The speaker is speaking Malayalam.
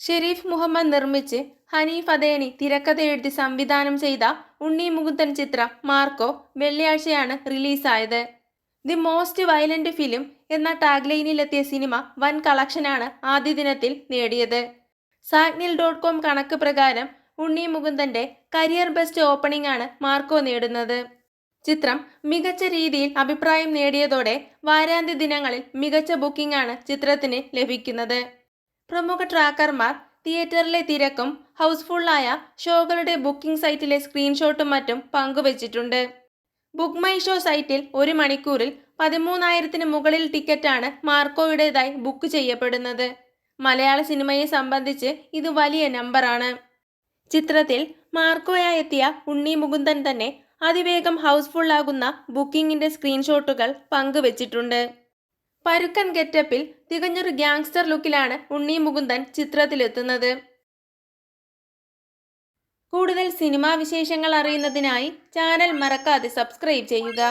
ഷെരീഫ് മുഹമ്മദ് നിർമ്മിച്ച് ഹനീഫ് അദേനി തിരക്കഥ എഴുതി സംവിധാനം ചെയ്ത ഉണ്ണി മുകുന്ദൻ ചിത്രം മാർക്കോ വെള്ളിയാഴ്ചയാണ് റിലീസായത്. ദി മോസ്റ്റ് വയലന്റ് ഫിലിം എന്ന ടാഗ്ലൈനിലെത്തിയ സിനിമ വൻ കളക്ഷനാണ് ആദ്യ ദിനത്തിൽ നേടിയത്. സാഗ്നിൽ ഡോട്ട് കോം കണക്ക് പ്രകാരം ഉണ്ണി മുകുന്ദന്റെ കരിയർ ബെസ്റ്റ് ഓപ്പണിംഗ് ആണ് മാർക്കോ നേടുന്നത്. ചിത്രം മികച്ച രീതിയിൽ അഭിപ്രായം നേടിയതോടെ വാരാന്ത്യ ദിനങ്ങളിൽ മികച്ച ബുക്കിംഗ് ആണ് ചിത്രത്തിന് ലഭിക്കുന്നത്. പ്രമുഖ ട്രാക്കർമാർ തിയേറ്ററിലെ തിരക്കും ഹൗസ്ഫുള്ളായ ഷോകളുടെ ബുക്കിംഗ് സൈറ്റിലെ സ്ക്രീൻഷോട്ടും മറ്റും പങ്കുവച്ചിട്ടുണ്ട്. ബുക്ക് മൈ ഷോ സൈറ്റിൽ ഒരു മണിക്കൂറിൽ പതിമൂന്നായിരത്തിന് മുകളിൽ ടിക്കറ്റാണ് മാർക്കോയുടേതായി ബുക്ക് ചെയ്യപ്പെടുന്നത്. മലയാള സിനിമയെ സംബന്ധിച്ച് ഇത് വലിയ നമ്പറാണ്. ചിത്രത്തിൽ മാർക്കോയായി എത്തിയ ഉണ്ണി മുകുന്ദൻ തന്നെ അതിവേഗം ഹൗസ്ഫുള്ളാകുന്ന ബുക്കിംഗിന്റെ സ്ക്രീൻഷോട്ടുകൾ പങ്കുവച്ചിട്ടുണ്ട്. പരുക്കൻ ഗെറ്റപ്പിൽ തികഞ്ഞൊരു ഗ്യാങ്സ്റ്റർ ലുക്കിലാണ് ഉണ്ണി മുകുന്ദൻ ചിത്രത്തിലെത്തുന്നത്. കൂടുതൽ സിനിമാ വിശേഷങ്ങൾ അറിയുന്നതിനായി ചാനൽ മറക്കാതെ സബ്സ്ക്രൈബ് ചെയ്യുക.